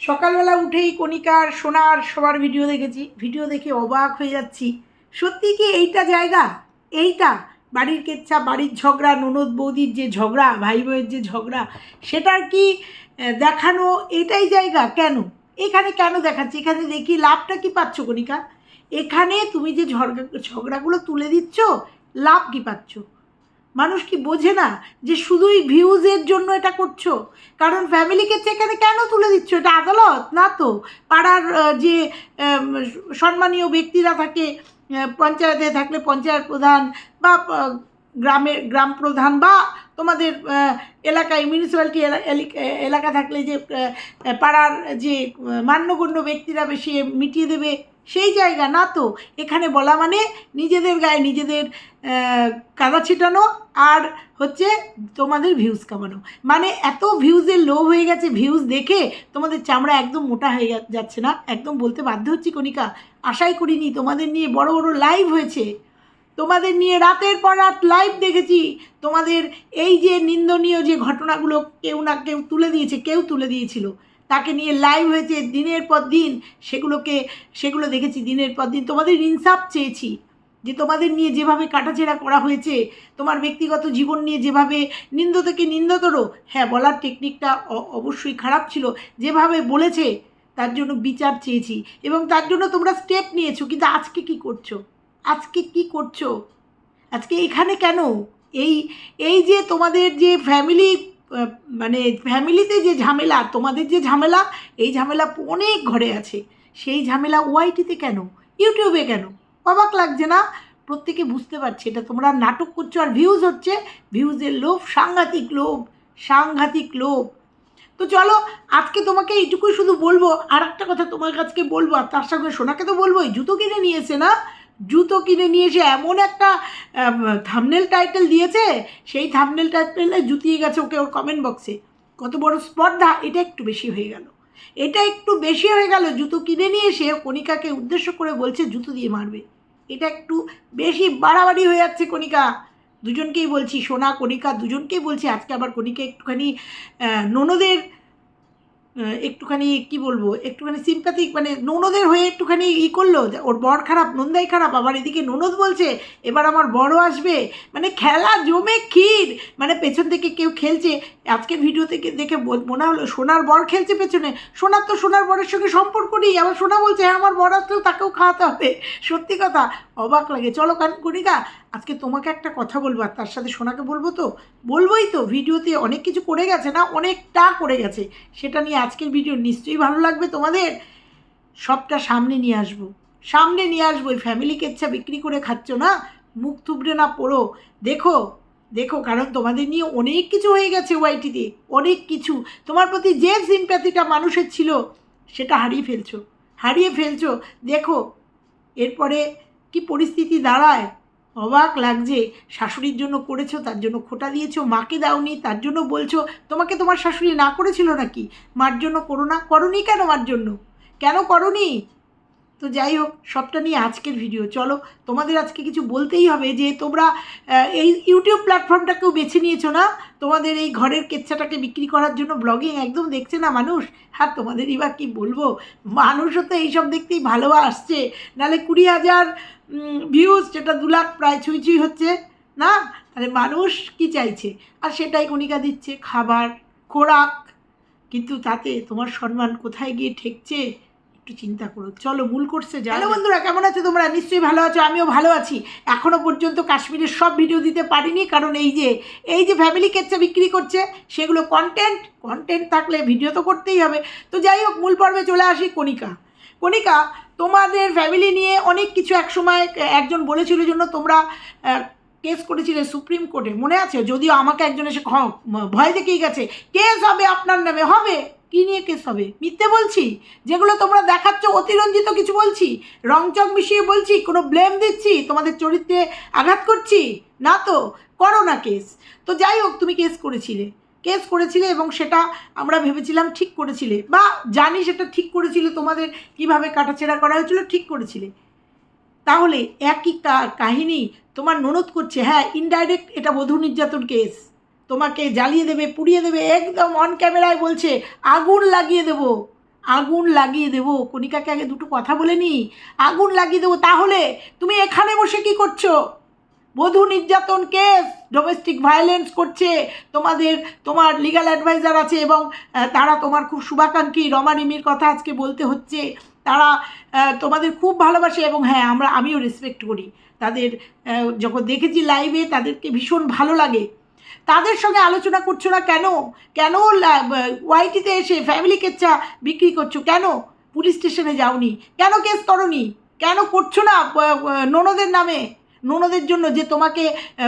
সকালবেলা উঠেই কণিকার সোনার সবার ভিডিও দেখেছি। ভিডিও দেখে অবাক হয়ে যাচ্ছি। সত্যি কি এইটা জায়গা? এইটা? বাড়ির কেচ্ছা, বাড়ির ঝগড়া, ননদ বৌদির যে ঝগড়া, ভাই বইয়ের যে ঝগড়া, সেটার কি দেখানো এটাই জায়গা? কেন? এখানে কেন দেখাচ্ছি? এখানে দেখি লাভটা কি পাচ্ছ কণিকা? এখানে তুমি যে ঝগড়া ঝগড়াগুলো তুলে দিচ্ছ, লাভ কি পাচ্ছ? মানুষ কি বোঝে না যে শুধুই ভিউজের জন্য এটা করছ? কারণ ফ্যামিলিকে এখানে কেন তুলে দিচ্ছ? এটা আদালত, না তো? পাড়ার যে সম্মানীয় ব্যক্তিরা থাকে পঞ্চায়েতে থাকলে পঞ্চায়েত প্রধান বা গ্রামের গ্রাম প্রধান বা তোমাদের এলাকায় মিউনিসিপ্যালিটি এলাকা থাকলে যে পাড়ার যে মান্যগণ্য ব্যক্তিরা বেশি মিটিয়ে দেবে সেই জায়গা না তো। এখানে বলা মানে নিজেদের গায়ে নিজেদের কাদা ছিটানো আর হচ্ছে তোমাদের ভিউজ কামানো। মানে এত ভিউজের লোভ হয়ে গেছে ভিউজ দেখে তোমাদের চামড়া একদম মোটা হয়ে যাচ্ছে না। একদম বলতে বাধ্য হচ্ছি কণিকা, আশাই করিনি, তোমাদের নিয়ে বড় বড় লাইভ হয়েছে। তোমাদের নিয়ে রাতের পর রাত লাইভ দেখেছি। তোমাদের এই যে নিন্দনীয় যে ঘটনাগুলো কেউ না কেউ তুলে দিয়েছে, কেউ তুলে দিয়েছিল। তাকে নিয়ে লাইভ হয়েছে দিনের পর দিন। সেগুলোকে, সেগুলো দেখেছি দিনের পর দিন। তোমাদের ইনসাফ চেয়েছি যে তোমাদের নিয়ে যেভাবে কাটাছেড়া করা হয়েছে, তোমার ব্যক্তিগত জীবন নিয়ে যেভাবে নিন্দ থেকে নিন্দতর হ্যাঁ বলার টেকনিকটা অবশ্যই খারাপ ছিল। যেভাবে বলেছে, তার জন্য বিচার চেয়েছি। এবং তার জন্য তোমরা স্টেপ নিয়েছো, কিন্তু আজকে কি করছ? আজকে কি করছ? আজকে এখানে কেন? এই এই যে তোমাদের যে ফ্যামিলি মানে ফ্যামিলিতে যে ঝামেলা, তোমাদের যে ঝামেলা, এই ঝামেলা অনেক ঘরে আছে। সেই ঝামেলা ওয়াইটিতে কেন? ইউটিউবে কেন? অবাক লাগছে না? প্রত্যেকে বুঝতে পারছে, এটা তোমরা নাটক করছ আর ভিউজ হচ্ছে ভিউজের লোভ, সাংঘাতিক লোভ সাংঘাতিক লোভ। তো চলো, আজকে তোমাকে এইটুকুই শুধু বলব আর একটা কথা তোমার কাছকে বলব, আর তার সঙ্গে সোনাকে তো বলবোই, জুতো কিনে নিয়েছে না? জুতো কিনে নিয়ে এসে এমন একটা থামনেল টাইটেল দিয়েছে, সেই থামনেল টাইটেলে জুতিয়ে গেছে ওকে ওর কমেন্ট বক্সে কত বড় স্পর্ধা, এটা একটু বেশি হয়ে গেল। এটা একটু বেশি হয়ে গেল, জুতো কিনে নিয়ে এসে কণিকাকে উদ্দেশ্য করে বলছে জুতো দিয়ে মারবে। এটা একটু বেশি বাড়াবাড়ি হয়ে যাচ্ছে কণিকা। দুজনকেই বলছি, সোনা, কণিকা, দুজনকেই বলছি, আজকে আবার কণিকা একটুখানি ননদের একটুখানি, কি বলব, একটুখানি সিম্প্যাথিক মানে ননদের হয়ে একটুখানি ই করল ওর বর খারাপ, নন্দাই খারাপ, আবার এদিকে ননদ বলছে, এবার আমার বড় আসবে। মানে খেলা জমে ক্ষীর। মানে পেছন থেকে কেউ খেলছে, আজকে ভিডিও থেকে দেখে মনে হলো সোনার বর খেলছে পেছনে। সোনার তো সোনার বরের সঙ্গে সম্পর্ক নেই, আবার সোনা বলছে হ্যাঁ আমার বর আসলেও তাকেও খাওয়াতে হবে। সত্যি কথা, অবাক লাগে। চলো কান কণিকা আজকে তোমাকে একটা কথা বলব, আর তার সাথে সোনাকে বলব তো, বলবোই তো, ভিডিওতে অনেক কিছু করে গেছে না, অনেকটা করে গেছে। সেটা নিয়ে আজকের ভিডিও নিশ্চয়ই ভালো লাগবে তোমাদের। সবটা সামনে নিয়ে আসব। সামনে নিয়ে আসব, ওই ফ্যামিলি কেচ্ছা বিক্রি করে খাচ্ছ না? মুখ থুবড়ে না পড়ো। দেখো দেখো, কারণ তোমাদের নিয়ে অনেক কিছু হয়ে গেছে ওয়াইটিতে, অনেক কিছু। তোমার প্রতি যে সিম্প্যাথিটা মানুষের ছিল, সেটা হারিয়ে ফেলছো। হারিয়ে ফেলছো। দেখো, এরপরে কি পরিস্থিতি দাঁড়ায়? অবাক লাগছে। শাশুড়ির জন্য করেছ, তার জন্য খোটা দিয়েছ, মাকে দাওনি, তার জন্য বলছো, তোমাকে তোমার শাশুড়ি না করেছিল নাকি? মার জন্য করো না, করনি কেন মার জন্য? কেন করনি? তো যাই হোক, সবটা নিয়ে আজকের ভিডিও চলো, তোমাদের আজকে কিছু বলতেই হবে যে তোমরা এই ইউটিউব প্ল্যাটফর্মটাকেও বেছে নিয়েছো না? তোমাদের এই ঘরের কেচ্ছাটাকে বিক্রি করার জন্য ব্লগিং একদম দেখছে না মানুষ? হ্যাঁ তোমাদেরই বা কী বলব? মানুষও তো এইসব দেখতেই ভালোবাসছে। নাহলে কুড়ি হাজার ভিউজ যেটা দু লাখ প্রায় ছুঁই ছুঁই হচ্ছে, না? তাহলে মানুষ কি চাইছে? আর সেটাই কণিকা দিচ্ছে, খাবার, খোরাক। কিন্তু তাতে তোমার সম্মান কোথায় গিয়ে ঠেকছে? একটু চিন্তা করো। চলো মূল কোর্সে যাও হ্যালো বন্ধুরা কেমন আছো তোমরা? নিশ্চয়ই ভালো আছো আমিও ভালো আছি। এখনও পর্যন্ত কাশ্মীরের সব ভিডিও দিতে পারিনি কারণ এই যে এই যে ফ্যামিলি কেচ্চা বিক্রি করছে সেগুলো কন্টেন্ট কন্টেন্ট থাকলে ভিডিও তো করতেই হবে। তো যাই হোক মূল পর্বে চলে আসি কণিকা। কণিকা তোমাদের ফ্যামিলি নিয়ে অনেক কিছু একসময় একজন বলেছিল জন্য তোমরা কেস করেছিলে সুপ্রিম কোর্টে মনে আছে? যদিও আমাকে একজন এসে ভয় দেখিয়ে গেছে। কেস হবে আপনার নামে হবে? কী নিয়ে কেস হবে? মিথ্যে বলছি? যেগুলো তোমরা দেখাচ্ছ, অতিরঞ্জিত কিছু বলছি? রংচং মিশিয়ে বলছি, কোনো ব্লেম দিচ্ছি? তোমাদের চরিত্রে আঘাত করছি? না তো, করো না কেস। তো যাই হোক, তুমি কেস করেছিলে। কেস করেছিলে এবং সেটা আমরা ভেবেছিলাম ঠিক করেছিলে। বা জানি সেটা ঠিক করেছিলে, তোমাদের কীভাবে কাটাছেড়া করা হয়েছিল, ঠিক করেছিলে। তাহলে একই কাহিনী তোমার ননদ করছে? হ্যাঁ ইনডাইরেক্ট এটা বধূ নির্যাতন কেস। তোমাকে জ্বালিয়ে দেবে, পুড়িয়ে দেবে, একদম অন ক্যামেরায় বলছে, আগুন লাগিয়ে দেবো। আগুন লাগিয়ে দেবো। কণিকাকে আগে দুটো কথা বলে নি। আগুন লাগিয়ে দেবো, তাহলে তুমি এখানে বসে কি করছ? বধূ নির্যাতন কেস ডোমেস্টিক ভায়োলেন্স করছে। তোমাদের, তোমার লিগ্যাল অ্যাডভাইজার আছে এবং তারা তোমার খুব শুভাকাঙ্ক্ষী। রমা রিমির কথা আজকে বলতে হচ্ছে। তারা তোমাদের খুব ভালোবাসে এবং হ্যাঁ আমরা, আমিও রেসপেক্ট করি। তাদের যখন দেখেছি লাইভে তাদেরকে ভীষণ ভালো লাগে। তাদের সঙ্গে আলোচনা করছ না কেন? কেন ওয়াইটিতে এসে ফ্যামিলি কেচ্চা বিক্রি করছ? কেন? পুলিশ স্টেশনে যাওনি। কেন কেস করনি? কেন করছ না ননদের নামে? ননদের জন্য যে তোমাকে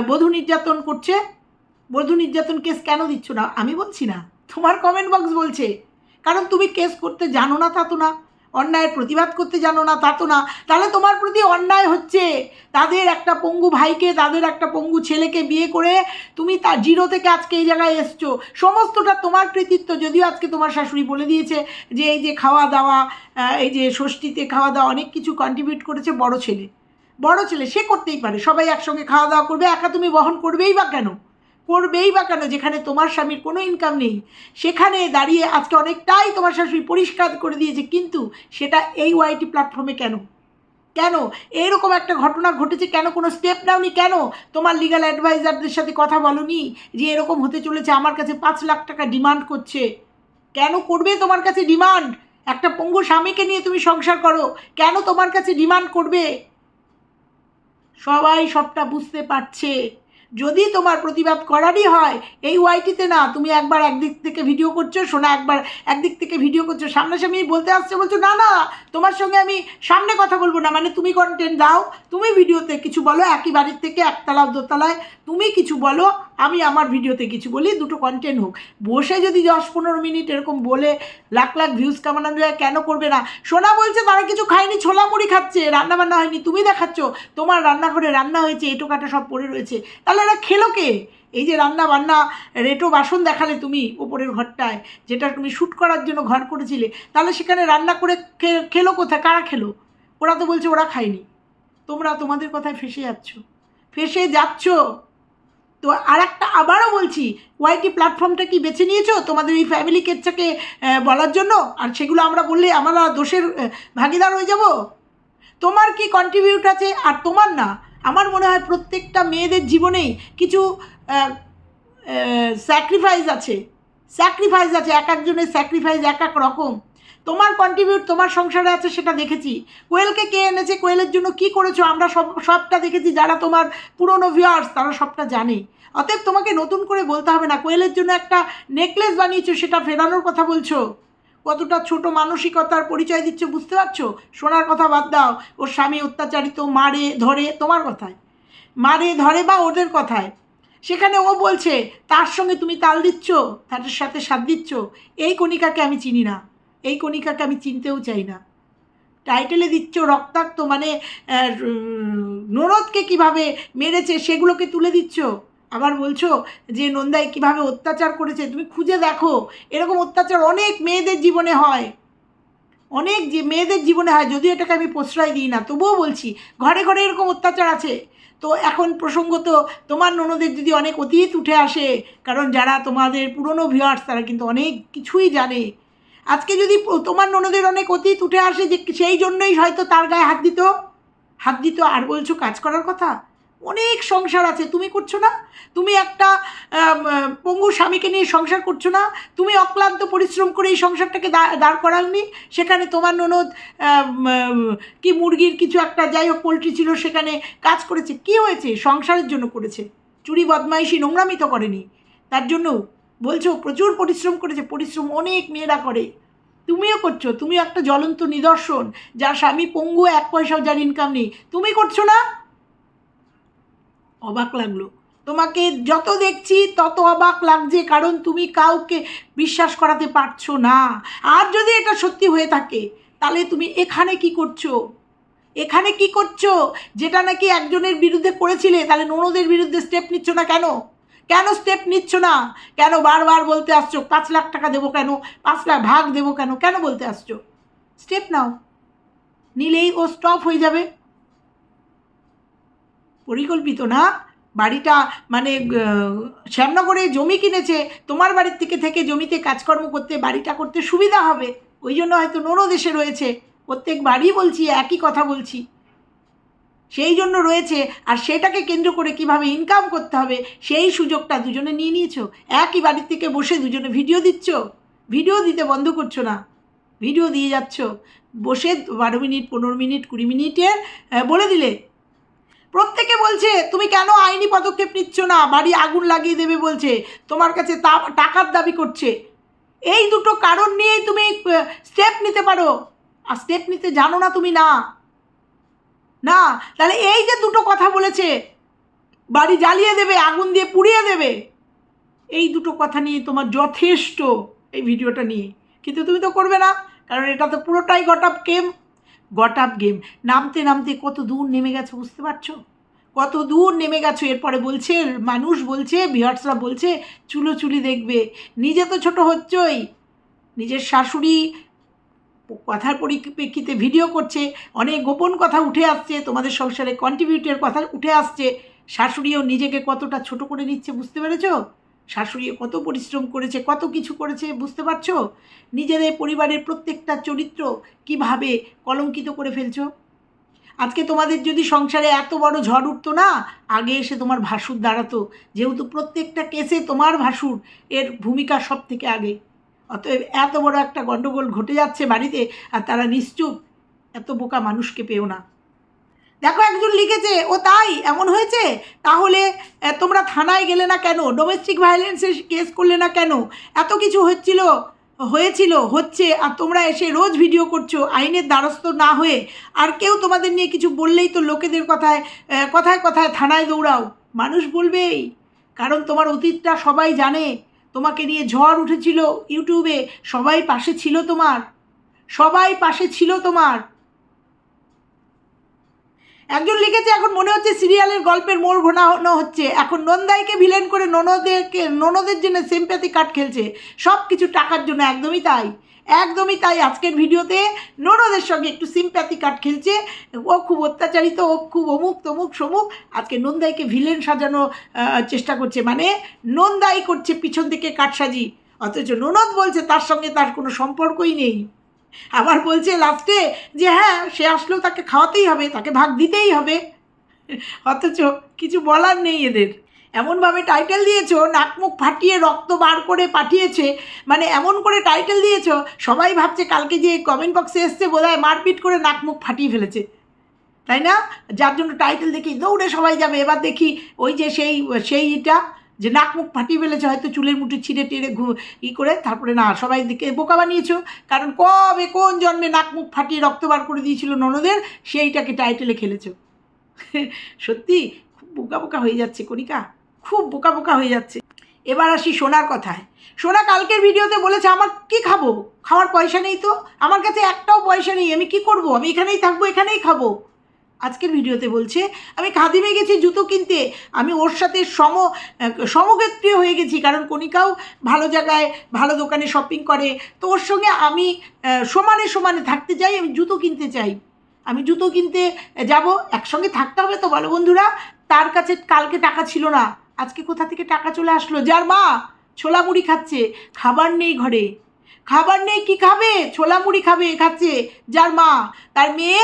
বধূ নির্যাতন করছে? বধূ নির্যাতন কেস কেন দিচ্ছ না? আমি বলছি না। তোমার কমেন্ট বক্স বলছে। কারণ তুমি কেস করতে জানো না তো না। অন্যায়ের প্রতিবাদ করতে জানো না, তা তো না। তাহলে তোমার প্রতি অন্যায় হচ্ছে। তাদের একটা পঙ্গু ভাইকে, তাদের একটা পঙ্গু ছেলেকে বিয়ে করে তুমি তার জিরো থেকে আজকে এই জায়গায় এসছো। সমস্তটা তোমার কৃতিত্ব, যদিও আজকে তোমার শাশুড়ি বলে দিয়েছে যে এই যে খাওয়া দাওয়া এই যে ষষ্ঠীতে খাওয়া দাওয়া, অনেক কিছু কন্ট্রিবিউট করেছে বড় ছেলে। বড় ছেলে, সে করতেই পারে। সবাই একসঙ্গে খাওয়া দাওয়া করবে, একা তুমি বহন করবেই বা কেন? করবেই বা কেন? যেখানে তোমার স্বামীর কোনো ইনকাম নেই। সেখানে দাঁড়িয়ে আজকে অনেকটাই তোমার শাশুড়ি পরিষ্কার করে দিয়েছে, কিন্তু সেটা এই ওয়াইটি প্ল্যাটফর্মে কেন? কেন? এইরকম একটা ঘটনা ঘটেছে কেন? কোনো স্টেপ নাওনি কেন? তোমার লিগাল অ্যাডভাইজারদের সাথে কথা বলনি যে এরকম হতে চলেছে, আমার কাছে পাঁচ লাখ টাকা ডিমান্ড করছে। কেন করবে তোমার কাছে ডিমান্ড একটা পঙ্গু স্বামীকে নিয়ে তুমি সংসার করো, কেন তোমার কাছে ডিমান্ড করবে? সবাই সবটা বুঝতে পারছে। যদি তোমার প্রতিবাদ করারই হয়, এই ওয়াইটিতে না, তুমি একবার একদিক থেকে ভিডিও করছ শোনা একবার একদিক থেকে ভিডিও করছ, সামনাসামনি বলতে আসছে, বলছো, না না, তোমার সঙ্গে আমি সামনে কথা বলব না। মানে তুমি কন্টেন্ট দাও, তুমি ভিডিওতে কিছু বলো, একই বাড়ির থেকে একতলা দোতলায়, তুমি কিছু বলো, আমি আমার ভিডিওতে কিছু বলি, দুটো কন্টেন্ট হোক। বসে যদি দশ পনেরো মিনিট এরকম বলে লাখ লাখ ভিউজ কামানো যায় কেন করবে না? সোনা বলছে, তারা কিছু খায়নি, ছোলা মুড়ি খাচ্ছে রান্না বান্না হয়নি, তুমি দেখাচ্ছ, তোমার রান্নাঘরে রান্না হয়েছে এটো কাটা সব পড়ে রয়েছে। তাহলে এরা খেলো কে? এই যে রান্না বান্না, রেটো বাসন দেখালে তুমি ওপরের ঘরটায়, যেটা তুমি শ্যুট করার জন্য ঘর করেছিলে, তাহলে সেখানে রান্না করে খেলো কোথায়? কারা খেলো? ওরা তো বলছে ওরা খায়নি। তোমরা তোমাদের কথায় ফেসে যাচ্ছ। ফেসে যাচ্ছ? তো আর একটা আবারও বলছি, ওয়াইটি প্ল্যাটফর্মটা কি বেছে নিয়েছো তোমাদের এই ফ্যামিলি কেচ্ছাকে বলার জন্য? আর সেগুলো আমরা বললে আমরা দোষের ভাগিদার হয়ে যাব? তোমার কি কন্ট্রিবিউট আছে? আর তোমার না? আমার মনে হয় প্রত্যেকটা মেয়েদের জীবনেই কিছু স্যাক্রিফাইস আছে। স্যাক্রিফাইস আছে, এক একজনের স্যাক্রিফাইস এক এক রকম। তোমার কন্ট্রিবিউট তোমার সংসারে আছে সেটা দেখেছি। কোয়েলকে কে এনেছে, কোয়েলের জন্য কি করেছ, আমরা সব, সবটা দেখেছি, যারা তোমার পুরনো ভিউয়ার্স তারা সবটা জানে। অতএব তোমাকে নতুন করে বলতে হবে না, কোয়েলের জন্য একটা নেকলেস বানিয়েছো, সেটা ফেরানোর কথা বলছো। কতটা ছোট মানসিকতার পরিচয় দিচ্ছ বুঝতে পারছ? সোনার কথা বাদ দাও। ওর স্বামী অত্যাচারিত, মারে, ধরে, তোমার কথায়। মারে, ধরে বা ওদের কথায়। সেখানে ও বলছে, তার সঙ্গে তুমি তাল দিচ্ছ? তাদের সাথে সাথ দিচ্ছ? এই কণিকাকে আমি চিনি না। এই কণিকাকে আমি চিনতেও চাই না। টাইটেলে দিচ্ছ রক্তাক্ত মানে নরদকে কীভাবে মেরেছে সেগুলোকে তুলে দিচ্ছ? আবার বলছো যে নন্দাই কীভাবে অত্যাচার করেছে? তুমি খুঁজে দেখো। এরকম অত্যাচার অনেক মেয়েদের জীবনে হয়। অনেক যে মেয়েদের জীবনে হয়, যদিও এটাকে আমি প্রশ্রয় দিই না, তবুও বলছি, ঘরে ঘরে এরকম অত্যাচার আছে। তো এখন প্রসঙ্গত তোমার ননদের যদি অনেক অতীত উঠে আসে, কারণ যারা তোমাদের পুরনো ভিউয়ার্স তারা কিন্তু অনেক কিছুই জানে। আজকে যদি তোমার ননদের অনেক অতীত উঠে আসে, যে সেই জন্যই হয়তো তার গায়ে হাত দিত? হাত দিত আর বলছো কাজ করার কথা? অনেক সংসার আছে, তুমি করছ না? তুমি একটা পঙ্গু স্বামীকে নিয়ে সংসার করছ না? তুমি অক্লান্ত পরিশ্রম করে এই সংসারটাকে দাঁড় করাওনি? সেখানে তোমার ননদ কি মুরগির কিছু একটা যাই হোক, পোলট্রি ছিল, সেখানে কাজ করেছে। কি হয়েছে? সংসারের জন্য করেছে। চুরি, বদমাইশি নোংরামি তো করেনি। তার জন্য বলছো, প্রচুর পরিশ্রম করেছে। পরিশ্রম অনেক মেয়েরা করে। তুমিও করছ। তুমিও একটা জ্বলন্ত নিদর্শন। যার স্বামী পঙ্গু, এক পয়সাও যার ইনকাম নেই। তুমি করছ না? অবাক লাগল। তোমাকে যত দেখছি, তত অবাক লাগছে, কারণ তুমি কাউকে বিশ্বাস করাতে পারছ না। আর যদি এটা সত্যি হয়ে থাকে, তাহলে তুমি এখানে কি করছ? এখানে কি করছ? যেটা নাকি একজনের বিরুদ্ধে করেছিলে, তাহলে ননদের বিরুদ্ধে স্টেপ নিচ্ছ না কেন? কেন স্টেপ নিচ্ছ না? কেন বারবার বলতে আসছো, পাঁচ লাখ টাকা দেবো কেন? পাঁচ লাখ ভাগ দেবো কেন? কেন বলতে আসছো? স্টেপ নাও। নিলেই ও স্টপ হয়ে যাবে। পরিকল্পিত না? বাড়িটা মানে শ্যামনগরে জমি কিনেছে, তোমার বাড়ির থেকে থেকে জমিতে কাজকর্ম করতে, বাড়িটা করতে সুবিধা হবে। ওই জন্য হয়তো নোনো দেশে রয়েছে। প্রত্যেক বাড়ি বলছি, একই কথা বলছি। সেই জন্য রয়েছে। আর সেটাকে কেন্দ্র করে কীভাবে ইনকাম করতে হবে, সেই সুযোগটা দুজনে নিয়ে নিয়েছো? একই বাড়ির থেকে বসে দুজনে ভিডিও দিচ্ছ? ভিডিও দিতে বন্ধ করছ না? ভিডিও দিয়ে যাচ্ছ? বসে বারো মিনিট, পনেরো মিনিট, কুড়ি মিনিটের বলে দিলে। প্রত্যেকে বলছে, তুমি কেন আইনি পদক্ষেপ নিচ্ছ না? বাড়ি আগুন লাগিয়ে দেবে বলছে। তোমার কাছে তা, টাকার দাবি করছে। এই দুটো কারণ নিয়েই তুমি স্টেপ নিতে পারো। আর স্টেপ নিতে জানো না তুমি না। না, তাহলে এই যে দুটো কথা বলেছে, বাড়ি জ্বালিয়ে দেবে, আগুন দিয়ে পুড়িয়ে দেবে, এই দুটো কথা নিয়ে তোমার যথেষ্ট এই ভিডিওটা নিয়ে। কিন্তু তুমি তো করবে না, কারণ এটা তো পুরোটাই got game got up game. নামতে নামতে কত দূর নেমে গেছে বুঝতে পারছ? কত দূর নেমে গেছো, এরপরে বলছে, মানুষ বলছে ভিউয়ার্সরা বলছে চুলো চুলি দেখবে। নিজে তো ছোট হচ্ছই। নিজের শাশুড়ি কথার পরিপ্রেক্ষিতে ভিডিও করছে, অনেক গোপন কথা উঠে আসছে, তোমাদের সংসারে কন্ট্রিবিউটের কথা উঠে আসছে, শাশুড়িও নিজেকে কতটা ছোট করে নিচ্ছে বুঝতে পেরেছ? শাশুড়িও কত পরিশ্রম করেছে, কত কিছু করেছে, বুঝতে পারছ? নিজেদের পরিবারের প্রত্যেকটা চরিত্র কীভাবে কলঙ্কিত করে ফেলছো? আজকে তোমাদের যদি সংসারে এত বড় ঝড় উঠতো না, আগে এসে তোমার ভাসুর দাঁড়াতো। যেহেতু প্রত্যেকটা কেসে তোমার ভাসুর এর ভূমিকা সব থেকে আগে। অতএব এত বড় একটা গণ্ডগোল ঘটে যাচ্ছে বাড়িতে, আর তারা নিশ্চুপ এত বোকা মানুষকে পেও না। দেখো একজন লিখেছে, ও তাই, এমন হয়েছে? তাহলে তোমরা থানায় গেলে না কেন? ডোমেস্টিক ভায়োলেন্সের কেস করলে না কেন? এত কিছু হচ্ছিল, হয়েছিল, হচ্ছে, আর তোমরা এসে রোজ ভিডিও করছ, আইনের দ্বারস্থ না হয়ে। আর কেউ তোমাদের নিয়ে কিছু বললেই তো লোকেদের কথায় কথায় কথায় থানায় দৌড়াও। মানুষ বলবেই, কারণ তোমার অতীতটা সবাই জানে। তোমাকে নিয়ে ঝড় উঠেছিল ইউটিউবে, সবাই পাশে ছিল তোমার। সবাই পাশে ছিল তোমার। একজন লিখেছে, এখন মনে হচ্ছে সিরিয়ালের গল্পের মোড় ঘোরানো হচ্ছে। এখন নন্দাইকে ভিলেন করে ননদেরকে, ননদের জন্য সিম্প্যাথি কাট খেলছে। সব কিছু টাকার জন্য, একদমই তাই। একদমই তাই আজকের ভিডিওতে। ননদের সঙ্গে একটু সিম্প্যাথি কাট খেলছে। ও খুব অত্যাচারিত, ও খুব অমুক, তমুক, সমুক। আজকে নন্দাইকে ভিলেন সাজানো চেষ্টা করছে। মানে নন্দাই করছে পিছন থেকে কাটসাজি অথচ ননদ বলছে তার সঙ্গে তার কোনো সম্পর্কই নেই। আবার বলছে লাস্টে যে হ্যাঁ সে আসলেও তাকে খাওয়াতেই হবে, তাকে ভাগ দিতেই হবে। অথচ কিছু বলার নেই এদের। এমনভাবে টাইটেল দিয়েছ, নাক মুখ ফাটিয়ে রক্ত বার করে পাঠিয়েছে মানে এমন করে টাইটেল দিয়েছ, সবাই ভাবছে কালকে যে কমেন্ট বক্সে এসছে বোধহয় মারপিট করে নাক মুখ ফাটিয়ে ফেলেছে। তাই না? যার জন্য টাইটেল দেখি দৌড়ে সবাই যাবে। এবার দেখি ওই যে সেই সেইটা যে নাক মুখ ফাটিয়ে ফেলেছে, হয়তো চুলের মুঠি ছিঁড়ে টিড়ে ঘু, ই করে তারপরে না, সবাই দিকে বোকা বানিয়েছো। কারণ কবে কোন জন্মে নাক মুখ ফাটিয়ে রক্ত বার করে দিয়েছিল ননদের, সেইটাকে টাইটেলে খেলেছো। সত্যি, খুব বোকা বোকা হয়ে যাচ্ছে কণিকা, খুব বোকা বোকা হয়ে যাচ্ছে। এবার আসি সোনার কথায়। সোনা কালকের ভিডিওতে বলেছে, আমার কি খাব? খাওয়ার পয়সা নেই তো? আমার কাছে একটাও পয়সা নেই, আমি কি করব? আমি এখানেই থাকব, এখানেই খাব। আজকের ভিডিওতে বলছে, আমি খাদিমে গেছি জুতো কিনতে, আমি ওর সাথে সম, সমক্ষেত্রীয় হয়ে গেছি, কারণ কণিকাও ভালো জায়গায় ভালো দোকানে শপিং করে। তো ওর সঙ্গে আমি সমানে সমানে থাকতে চাই, আমি জুতো কিনতে চাই। আমি জুতো কিনতে যাব, একসঙ্গে থাকতে হবে তো, বলো বন্ধুরা, তার কাছে কালকে টাকা ছিল না। আজকে কোথা থেকে টাকা চলে আসলো? যার মা ছোলা মুড়ি খাচ্ছে, খাবার নেই ঘরে। খাবার নেই, কি খাবে? ছোলা মুড়ি খাবে, খাচ্ছে। যার মা, তার মেয়ে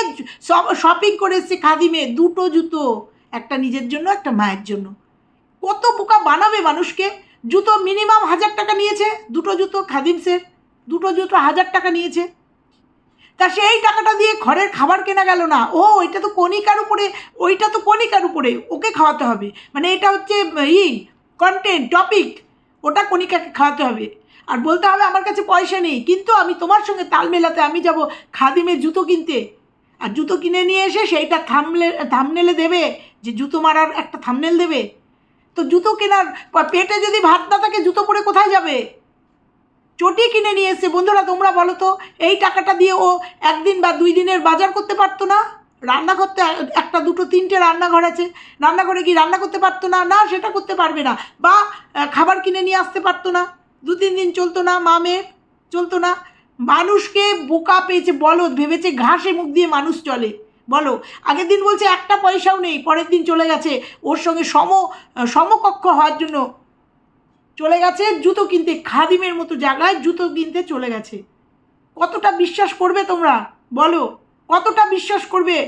শপিং করে এসছে খাদিমে দুটো জুতো। একটা নিজের জন্য, একটা মায়ের জন্য। কত বোকা বানাবে মানুষকে? জুতো মিনিমাম হাজার টাকা নিয়েছে, দুটো জুতো খাদিমসের দুটো জুতো হাজার টাকা নিয়েছে। তা সেই টাকাটা দিয়ে ঘরের খাবার কেনা গেল না। ও, এটা তো কণিকার উপরে, ওইটা তো কণিকার উপরে, ওকে খাওয়াতে হবে। মানে এটা হচ্ছে, ই কন্টেন্ট টপিক ওটা কণিকাকে খাওয়াতে হবে। আর বলতে হবে আমার কাছে পয়সা নেই। কিন্তু আমি তোমার সঙ্গে তাল মেলাতে আমি যাব খাদিমের জুতো কিনতে। আর জুতো কিনে নিয়ে এসে সেইটা থামলে থামনেলে দেবে যে জুতো মারার একটা থামনেল দেবে। তো জুতো কেনার পেটে যদি ভাত না থাকে, জুতো পরে কোথায় যাবে? চটি কিনে নিয়ে এসছে। বন্ধুরা, তোমরা বলো তো, এই টাকাটা দিয়ে ও একদিন বা দুই দিনের বাজার করতে পারতো না? রান্না করতে, একটা, দুটো, তিনটে রান্নাঘর আছে। রান্নাঘরে কি রান্না করতে পারতো না? না, সেটা করতে পারবে না। বা খাবার কিনে নিয়ে আসতে পারতো না। দু তিন দিন চলতো না মা মেয়ের চলতো না। মানুষকে বোকা পেয়েছে বলদ ভেবেছে ঘাসে মুখ দিয়ে মানুষ চলে। বলো, আগের দিন বলছে একটা পয়সাও নেই, পরের দিন চলে গেছে। ওর সঙ্গে সম, সমকক্ষ হওয়ার জন্য চলে গেছে, জুতো কিনতে, খাদিমের মতো জায়গায় জুতো কিনতে চলে গেছে। কতটা বিশ্বাস করবে তোমরা? বলো, কতটা বিশ্বাস করবে?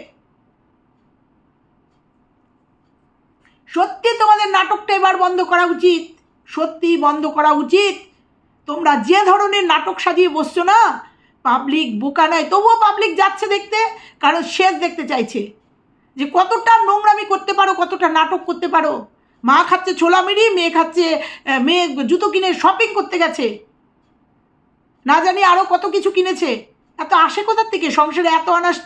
সত্যি তোমাদের নাটকটা এবার বন্ধ করা উচিত। সত্যি বন্ধ করা উচিত। তোমরা যে ধরনের নাটক সাজিয়ে বসছো না পাবলিক বোকা নয়, তবুও পাবলিক যাচ্ছে দেখতে, কারণ শেষ দেখতে চাইছে। যে কতটা নোংরামি করতে পারো, কতটা নাটক করতে পারো। মা খাচ্ছে ছোলা মেরি মেয়ে খাচ্ছে মেয়ে জুতো কিনে শপিং করতে গেছে। না জানি আরও কত কিছু কিনেছে। এত আসে কোথার থেকে? সংসারে এত অনাস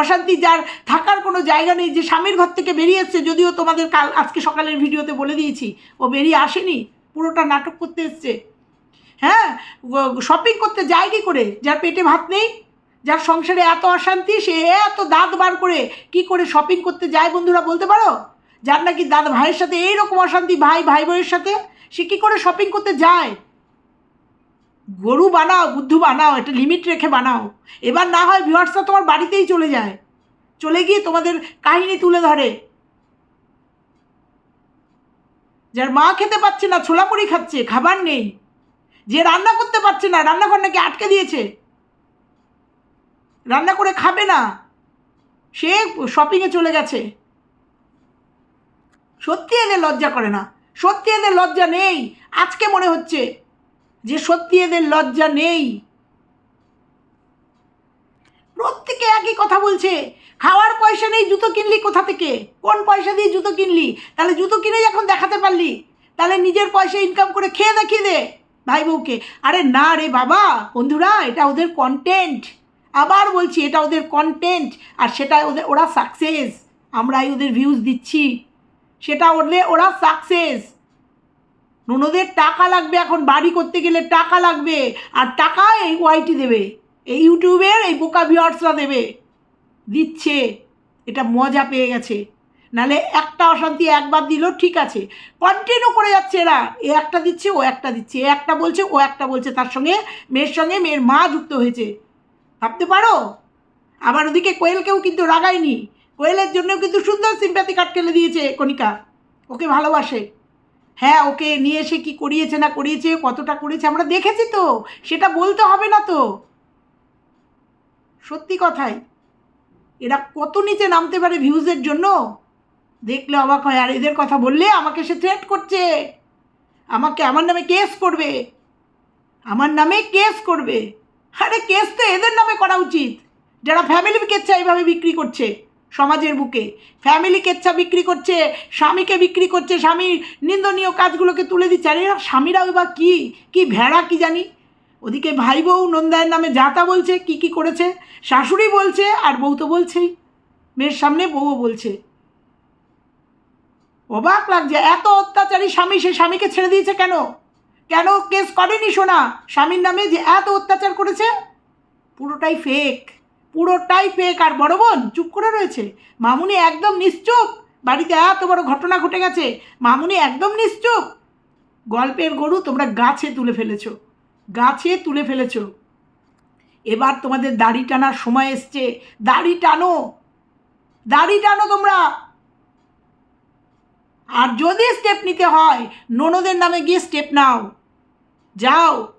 অশান্তি যার থাকার কোনো জায়গা নেই। যে স্বামীর ঘর থেকে বেরিয়ে এসছে, যদিও তোমাদের কাল আজকে সকালের ভিডিওতে বলে দিয়েছি, ও বেরিয়ে আসেনি। পুরোটা নাটক করতে এসছে। হ্যাঁ? শপিং করতে যায় কি করে? যার পেটে ভাত নেই, যার সংসারে এত অশান্তি, সে এত দাঁত বার করে কি করে শপিং করতে যায় বন্ধুরা বলতে পারো? যার নাকি দাদা ভাইয়ের সাথে এইরকম অশান্তি, ভাই ভাই বোনের সাথে, সে কী করে শপিং করতে যায়? গরু বানাও, বুদ্ধু বানাও, একটা লিমিট রেখে বানাও। এবার না হয় ভিউয়ার্সরা তোমার বাড়িতেই চলে যায়। চলে গিয়ে তোমাদের কাহিনী তুলে ধরে। যার মা খেতে পাচ্ছে না ছোলা মুড়ি খাচ্ছে, খাবার নেই। যে রান্না করতে পারছে না, রান্নাঘর নাকি আটকে দিয়েছে। রান্না করে খাবে না। সে শপিংয়ে চলে গেছে। সত্যি এদের লজ্জা করে না। সত্যি এদের লজ্জা নেই। আজকে মনে হচ্ছে যে সত্যি এদের লজ্জা নেই। প্রত্যেকে একই কথা বলছে। খাওয়ার পয়সা নেই, জুতো কিনলি কোথা থেকে? কোন পয়সা দিয়ে জুতো কিনলি? তাহলে জুতো কিনে যখন দেখাতে পারলি। তাহলে নিজের পয়সা ইনকাম করে খেয়ে দেখিয়ে দে। ভাই বউকে। আরে না রে বাবা, বন্ধুরা, এটা ওদের কন্টেন্ট আবার বলছি, এটা ওদের কন্টেন্ট আর সেটা ওদের, ওরা সাকসেস আমরাই ওদের ভিউজ দিচ্ছি। সেটা ওদের, ওরা সাকসেস ননদের টাকা লাগবে এখন, বাড়ি করতে গেলে টাকা লাগবে। আর টাকা এই ওয়াইটি দেবে। এই ইউটিউবের এই বোকা ভিউয়ার্সরা দেবে। দিচ্ছে। এটা মজা পেয়ে গেছে। নালে একটা অশান্তি একবার দিল ঠিক আছে। কন্টিনিউ করে যাচ্ছে এরা। এ একটা দিচ্ছে, ও একটা দিচ্ছে। এ একটা বলছে, ও একটা বলছে। তার সঙ্গে মেয়ের সঙ্গে মেয়ের মা যুক্ত হয়েছে। ভাবতে পারো? আবার ওদিকে কোয়েলকেও কিন্তু রাগায়নি। কোয়েলের জন্যও কিন্তু সুন্দর সিম্প্যাথি কাট কেলে দিয়েছে কণিকা। ওকে ভালোবাসে। হ্যাঁ ওকে নিয়ে এসে কি করিয়েছে না করিয়েছে, কতটা করেছে, আমরা দেখেছি তো। সেটা বলতে হবে না তো। সত্যি কথাই। এরা কত নিচে নামতে পারে ভিউজের জন্য? দেখলে অবাক হয়, আর এদের কথা বললে আমাকে সে থ্রেট করছে। আমাকে আমার নামে কেস করবে। আমার নামে কেস করবে। আরে কেস তো এদের নামে করা উচিত। যারা ফ্যামিলি কেচ্ছা এইভাবে বিক্রি করছে সমাজের বুকে। ফ্যামিলি কেচ্ছা বিক্রি করছে, স্বামীকে বিক্রি করছে স্বামীর নিন্দনীয় কাজগুলোকে তুলে দিচ্ছে। আর এরা স্বামীরাও বা কী? কী ভেড়া কি জানি? ওদিকে ভাই বউ নন্দায়ের নামে যাতা বলছে, কি কি করেছে? শাশুড়ি বলছে আর বউ তো বলছেই। মেয়ের সামনে বউও বলছে। অবাক লাগছে, এত অত্যাচারী স্বামী সে স্বামীকে ছেড়ে দিয়েছে কেন? কেন কেস করেনি শোনা স্বামীর নামে যে এত অত্যাচার করেছে? পুরোটাই ফেক পুরোটাই ফেক আর বড় বোন, চুপ করে রয়েছে। মামুনি একদম নিশ্চুপ। বাড়িতে এত বড় ঘটনা ঘটে গেছে। মামুনি একদম নিশ্চুপ। গল্পের গরু তোমরা গাছে তুলে ফেলেছো। গাছে তুলে ফেলেছো। এবার তোমাদের দাড়ি টানার সময় এসছে। দাড়ি টানো। দাড়ি টানো তোমরা। আর যদি স্টেপ নিতে হয়, ননদের নামে গিয়ে স্টেপ নাও। যাও।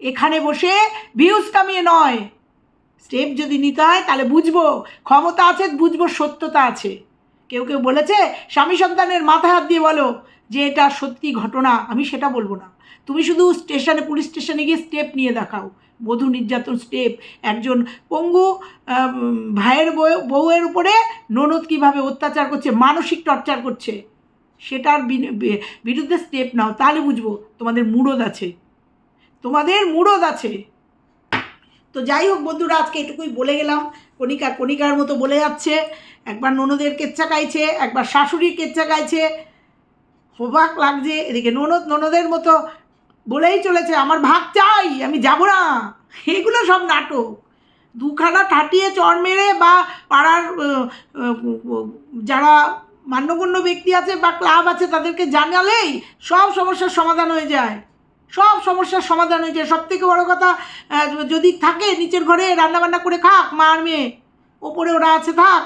এখানে বসে ভিউজ কামিয়ে নয়। স্টেপ যদি নিতে হয়, তাহলে বুঝব। ক্ষমতা আছে, বুঝব, সত্যতা আছে। কেউ কেউ বলেছে, স্বামী সন্তানের মাথা হাত দিয়ে বলো যে, এটা সত্যি ঘটনা, আমি সেটা বলব না। তুমি শুধু স্টেশনে, পুলিশ স্টেশনে গিয়ে স্টেপ নিয়ে দেখাও। বধূ নির্যাতন স্টেপ একজন পঙ্গু ভাইয়ের বউ- বউয়ের উপরে ননদ কীভাবে অত্যাচার করছে, মানসিক টর্চার করছে, সেটার বিরুদ্ধে স্টেপ নাও। তাহলে বুঝব তোমাদের মুরদ আছে। তোমাদের মুরদ আছে। তো যাই হোক বন্ধুরা, আজকে এটুকুই বলে গেলাম। কণিকা কণিকার মতো বলে যাচ্ছে। একবার ননদের কেচ্ছা গাইছে, একবার শাশুড়ির কেচ্ছা গাইছে। অবাক লাগছে। এদিকে ননদ, ননদের মতো বলেই চলেছে, আমার ভাগ চাই, আমি যাব না। এগুলো সব নাটক। দুখানা ঠাটিয়ে চড় মেরে বা পাড়ার যারা মান্যগণ্য ব্যক্তি আছে বা ক্লাব আছে, তাদেরকে জানালেই সব সমস্যার সমাধান হয়ে যায়। সব সমস্যার সমাধান হয়ে যায়। সব থেকে বড়ো কথা যদি থাকে নিচের ঘরে রান্নাবান্না করে খাক মা আর মেয়ে, ওপরে ওরা আছে থাক,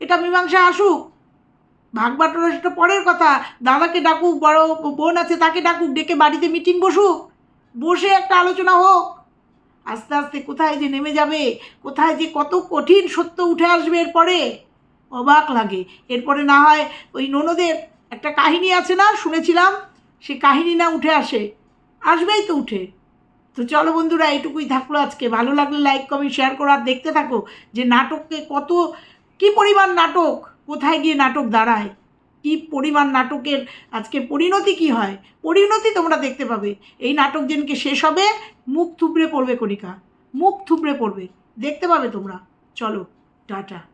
এটা মীমাংসা আসুক। ভাগ বাটোরা সেটা পরের কথা। দাদাকে ডাকুক, বড় বোন আছে তাকে ডাকুক, ডেকে বাড়িতে মিটিং বসুক। বসে একটা আলোচনা হোক। আস্তে আস্তে কোথায় যে নেমে যাবে, কোথায় যে কত কঠিন সত্য উঠে আসবে এরপরে অবাক লাগে। এরপরে না হয় ওই ননদের একটা কাহিনী আছে না, শুনেছিলাম? সে কাহিনী না উঠে আসে, আসবেই তো উঠে। তো চলো বন্ধুরা, এইটুকুই থাকল আজকে। ভালো লাগলে লাইক কমেন্ট শেয়ার করো আর দেখতে থাকো যে নাটককে কত, কি পরিমাণ নাটক? কোথায় গিয়ে নাটক দাঁড়ায়? কি পরিমাণ নাটকের আজকে পরিণতি কি হয়? পরিণতি তোমরা দেখতে পাবে। এই নাটক যেনকে শেষ হবে, মুখ থুবড়ে পড়বে কণিকা। মুখ থুবড়ে পড়বে। দেখতে পাবে তোমরা। চলো, টাটা।